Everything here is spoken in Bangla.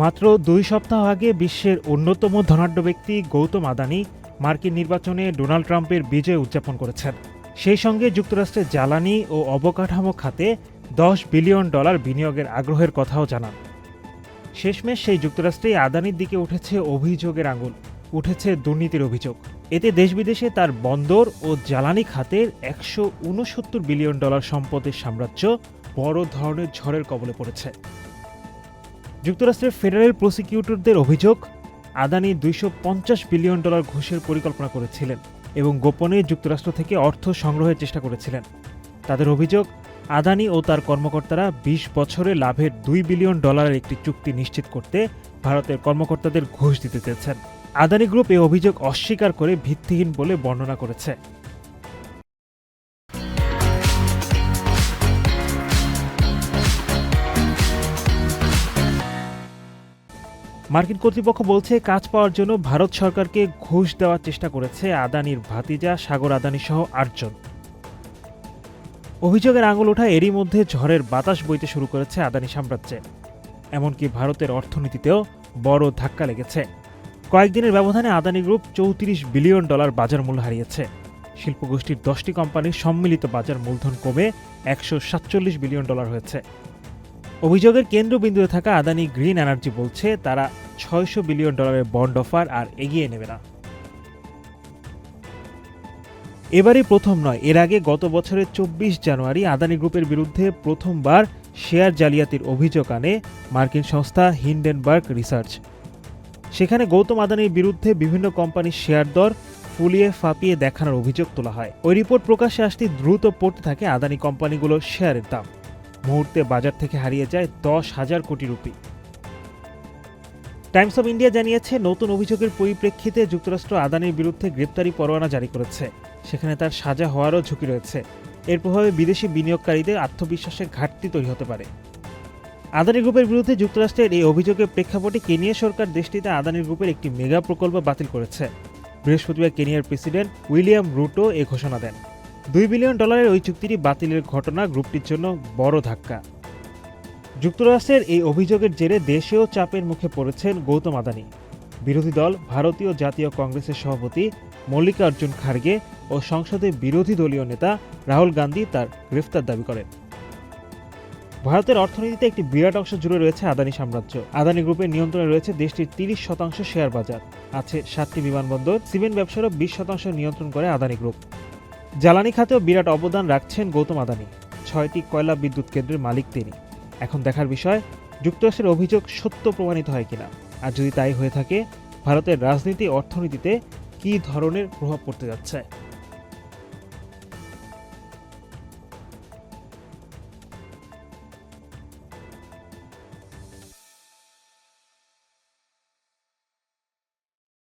মাত্র দুই সপ্তাহ আগে বিশ্বের অন্যতম ধনাঢ্য ব্যক্তি গৌতম আদানি মার্কিন নির্বাচনে ডোনাল্ড ট্রাম্পের বিজয় উদযাপন করেছেন। সেই সঙ্গে যুক্তরাষ্ট্রের জ্বালানি ও অবকাঠামো খাতে দশ বিলিয়ন ডলার বিনিয়োগের আগ্রহের কথাও জানান। শেষমেশ সেই যুক্তরাষ্ট্রেই আদানির দিকে উঠেছে অভিযোগের আঙুল, উঠেছে দুর্নীতির অভিযোগ। এতে দেশ বিদেশে তার বন্দর ও জ্বালানি খাতের একশো উনসত্তর বিলিয়ন ডলার সম্পদের সাম্রাজ্য বড় ধরনের ঝড়ের কবলে পড়েছে। যুক্তরাষ্ট্রের ফেডারেল প্রসিকিউটরদের অভিযোগ, আদানি দুইশো পঞ্চাশ বিলিয়ন ডলার ঘুষের পরিকল্পনা করেছিলেন এবং গোপনে যুক্তরাষ্ট্র থেকে অর্থ সংগ্রহের চেষ্টা করেছিলেন। তাদের অভিযোগ, আদানি ও তার কর্মকর্তারা ২০ বছরে লাভের দুই বিলিয়ন ডলারের একটি চুক্তি নিশ্চিত করতে ভারতের কর্মকর্তাদের ঘুষ দিতে চেয়েছেন। আদানি গ্রুপ এই অভিযোগ অস্বীকার করে ভিত্তিহীন বলে বর্ণনা করেছে। মার্কিন কর্তৃপক্ষ বলছে, কাজ পাওয়ার জন্য ভারত সরকারকে ঘুষ দেওয়ার চেষ্টা করেছে আদানির ভাতিজা সাগর আদানি সহ আটজন। অভিযোগের আঙুল ওঠা এরই মধ্যে ঝড়ের বাতাস বইতে শুরু করেছে আদানি সাম্রাজ্যে। এমনকি ভারতের অর্থনীতিতেও বড় ধাক্কা লেগেছে। কয়েকদিনের ব্যবধানে আদানি গ্রুপ চৌত্রিশ বিলিয়ন ডলার বাজার মূল্য হারিয়েছে। শিল্পগোষ্ঠীর দশটি কোম্পানির সম্মিলিত বাজার মূলধন কমে একশো সাতচল্লিশ বিলিয়ন ডলার হয়েছে। অভিযোগের কেন্দ্রবিন্দুতে থাকা আদানি গ্রিন এনার্জি বলছে তারা ছয়শো বিলিয়ন ডলারের বন্ড অফার আর এগিয়ে নেবে না। এবারই প্রথম নয়, এর আগে গত বছরের চব্বিশ জানুয়ারি আদানি গ্রুপের বিরুদ্ধে প্রথমবার শেয়ার জালিয়াতির অভিযোগ আনে মার্কিন সংস্থা হিন্ডেনবার্গ রিসার্চ। সেখানে গৌতম আদানির বিরুদ্ধে বিভিন্ন কোম্পানির শেয়ার দর ফুলিয়ে ফাঁপিয়ে দেখানোর অভিযোগ তোলা হয়। ওই রিপোর্ট প্রকাশে আসতে দ্রুত পড়তে থাকে আদানি কোম্পানিগুলোর শেয়ারের দাম। মুহূর্তে বাজার থেকে হারিয়ে যায় দশ হাজার কোটি রুপি। টাইমস অব ইন্ডিয়া জানিয়েছে, নতুন অভিযোগের পরিপ্রেক্ষিতে যুক্তরাষ্ট্র আদানির বিরুদ্ধে গ্রেপ্তারি পরোয়ানা জারি করেছে। সেখানে তার সাজা হওয়ারও ঝুঁকি রয়েছে। এর প্রভাবে বিদেশি বিনিয়োগকারীদের আত্মবিশ্বাসের ঘাটতি তৈরি হতে পারে। আদানি গ্রুপের বিরুদ্ধে যুক্তরাষ্ট্রের এই অভিযোগের প্রেক্ষাপটে কেনিয়া সরকার দেশটিতে আদানি গ্রুপের একটি মেগা প্রকল্প বাতিল করেছে। বৃহস্পতিবার কেনিয়ার প্রেসিডেন্ট উইলিয়াম রুটো এ ঘোষণা দেন। দুই বিলিয়ন ডলারের ওই চুক্তিটি বাতিলের ঘটনা গ্রুপটির জন্য বড় ধাক্কা। যুক্তরাষ্ট্রের এই অভিযোগের জেরে দেশেও চাপের মুখে পড়েছেন গৌতম আদানি। বিরোধী দল, ভারতীয় জাতীয় কংগ্রেসের সভাপতি মল্লিকার্জুন খার্গে ও সংসদে বিরোধী দলীয় নেতা রাহুল গান্ধী তার গ্রেফতার দাবি করেন। ভারতের অর্থনীতিতে একটি বিরাট অংশ জুড়ে রয়েছে আদানি সাম্রাজ্য। আদানি গ্রুপের নিয়ন্ত্রণে রয়েছে দেশটির তিরিশ শতাংশ শেয়ার বাজার। আছে সাতটি বিমানবন্দর। সিমেন্ট ব্যবসারও বিশ শতাংশ নিয়ন্ত্রণ করে আদানি গ্রুপ। জ্বালানি খাতেও বিরাট অবদান রাখছেন গৌতম আদানি। ছয়টি কয়লা বিদ্যুৎ কেন্দ্রের মালিক তিনি। এখন দেখার বিষয়, যুক্তরাষ্ট্রের অভিযোগ সত্য প্রমাণিত হয় কিনা? আর যদি তাই হয়ে থাকে, ভারতের রাজনীতি, অর্থনীতিতে কী ধরনের প্রভাব পড়তে যাচ্ছে?